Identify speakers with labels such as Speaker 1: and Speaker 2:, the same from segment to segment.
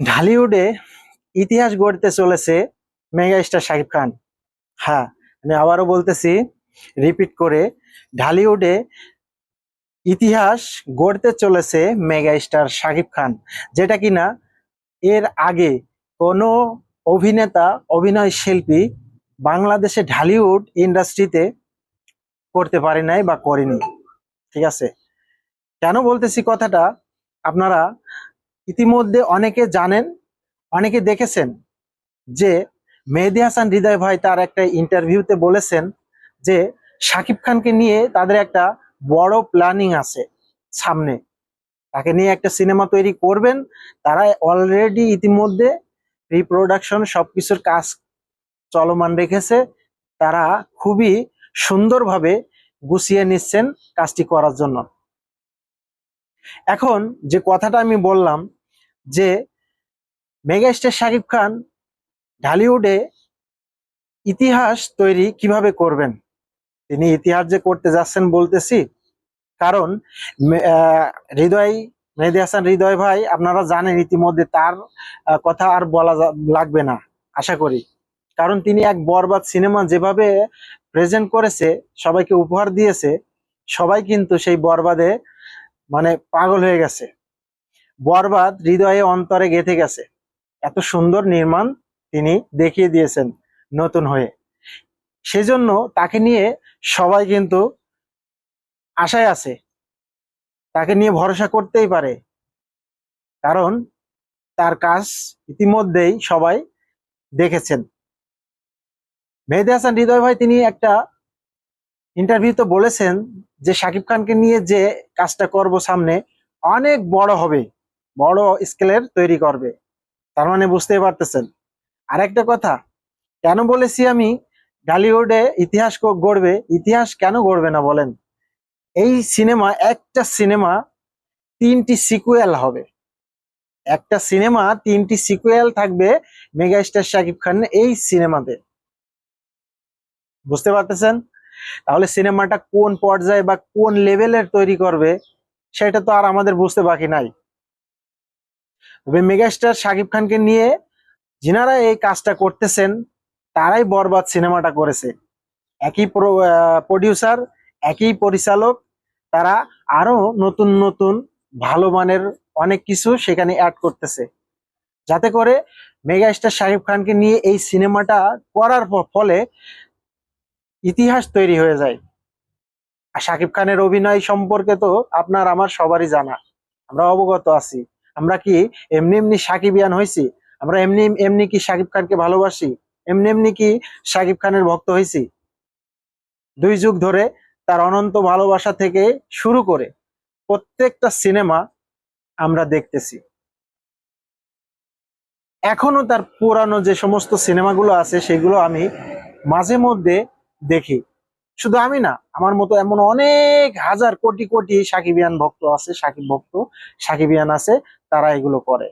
Speaker 1: ঢালিউডে ইতিহাস গড়তে চলেছে মেগা স্টার শাকিব খান। হ্যাঁ আমি আবারও বলতেছি রিপিট করে, ঢালিউডে ইতিহাস গড়তে চলেছে মেগা স্টার শাকিব খান, যেটা কিনা এর আগে কোনো অভিনেতা, অভিনয় শিল্পী বাংলাদেশে ঢালিউড ইন্ডাস্ট্রিতে করতে পারে নাই বা করেনি। ঠিক আছে? কেন বলতেছি কথাটা? আপনারা ইতিমধ্যে অনেকে জানেন, অনেকে দেখেছেন যে মেহেদি হাসান হৃদয় ভাই তার একটা ইন্টারভিউতে বলেছেন যে শাকিব খানকে নিয়ে তাদের একটা বড় প্ল্যানিং আছে সামনে। তাকে নিয়ে একটা সিনেমা তৈরি করবেন। তারা অলরেডি ইতিমধ্যে রিপ্রোডাকশন সবকিছুর কাজ চলমান রেখেছে। তারা খুবই সুন্দরভাবে গুছিয়ে নিচ্ছেন কাজটি করার জন্য। এখন যে কথাটা আমি বললাম যে মেগাস্টার শাকিব খান ঢালিউডে ইতিহাস তৈরি কীভাবে করবেন? তিনি ইতিহাস যে করতে যাচ্ছেন বলতেছি, কারণ হৃদয়, মেহেদি হাসান হৃদয় ভাই আপনারা জানেন ইতিমধ্যে তার কথা আর বলা লাগবে না, আশা করি। কারণ তিনি এক বরবাদ সিনেমা যেভাবে প্রেজেন্ট করেছে, সবাইকে উপহার দিয়েছে, সবাই কিন্তু সেই বরবাদে মানে পাগল হয়ে গেছে। বরবাদ হৃদয়ে অন্তরে গেঁথে গেছে। এত সুন্দর নির্মাণ তিনি দেখিয়ে দিয়েছেন নতুন হয়ে। সেজন্য তাকে নিয়ে সবাই কিন্তু আশায় আছে। তাকে নিয়ে ভরসা করতেই পারে। কারণ তার কাজ ইতিমধ্যেই সবাই দেখেছেন। মেহেদি হাসান হৃদয় ভাই তিনি একটা ইন্টারভিউতে বলেছেন যে, শাকিব খানকে নিয়ে যে কাজটা করব সামনে, অনেক বড় হবে। বড় স্কেলের তৈরি করবে। তার মানে বুঝতেই পারতেছেন। আর একটা কথা, কেন বলেছি আমি ঢালিউডে ইতিহাস গড়বে? ইতিহাস কেন গড়বে না বলেন? এই সিনেমা, একটা সিনেমা তিনটি সিকুয়েল হবে। একটা সিনেমা তিনটি সিকুয়েল থাকবে মেগাস্টার শাকিব খান এই সিনেমাতে। বুঝতে পারতেছেন? তাহলে সিনেমাটা কোন পর্যায়ে বা কোন লেভেলের তৈরি করবে, সেটা তো আর আমাদের বুঝতে বাকি নাই। তবে মেগাস্টার শাকিব খানকে নিয়ে যিনারা এই কাজটা করতেছেন, তারাই বরবাদ সিনেমাটা করেছে। একই প্রডিউসার একই পরিচালক, তারা আরও নতুন নতুন ভালো মানের অনেক কিছু সেখানে অ্যাড করতেছে। যাতে করে মেগাস্টার শাকিব খানকে নিয়ে এই সিনেমাটা করার ফলে ইতিহাস তৈরি হয়ে যায়। আর শাকিব খানের অভিনয় সম্পর্কে তো আপনার, আমার সবারই জানা। আমরা অবগত আছি। আমরা কি এমনি এমনি সাকিবিয়ান হয়েছি আমরা এমনি এমনি কি শাকিব খানকে ভালোবাসি? এমনি এমনি কি শাকিব খানের ভক্ত হয়েছি দুই যুগ ধরে তার অনন্ত ভালোবাসা থেকে শুরু করে প্রত্যেকটা সিনেমা আমরা দেখতেছি। এখনও তার পুরানো যে সমস্ত সিনেমাগুলো আছে, সেগুলো আমি মাঝে মধ্যে দেখি। শুধু আমি না, আমার মতো এমন অনেক হাজার কোটি কোটি সাকিবিয়ান ভক্ত আছে, সাকিব ভক্ত, সাকিবিয়ান আছে, তারা এগুলো করে।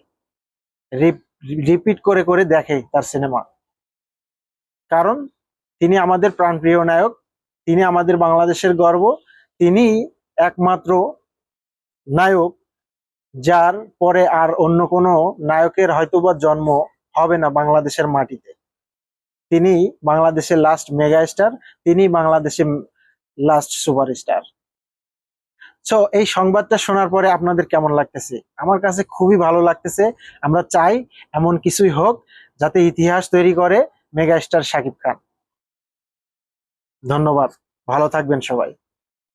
Speaker 1: রিপিট করে করে দেখে তার সিনেমা। কারণ তিনি আমাদের প্রাণপ্রিয় নায়ক, তিনি আমাদের বাংলাদেশের গর্ব, তিনি একমাত্র নায়ক যার পরে আর অন্য কোনো নায়কের হয়তোবা জন্ম হবে না বাংলাদেশের মাটিতে। তিনি বাংলাদেশের লাস্ট মেগা স্টার তিনি বাংলাদেশের লাস্ট সুপার স্টার সো এই সংবাদটা শোনার পরে আপনাদের কেমন লাগতেছে? আমার কাছে খুবই ভালো লাগতেছে। আমরা চাই এমন কিছুই হোক যাতে ইতিহাস তৈরি করে মেগা স্টার শাকিব খান। ধন্যবাদ। ভালো থাকবেন সবাই।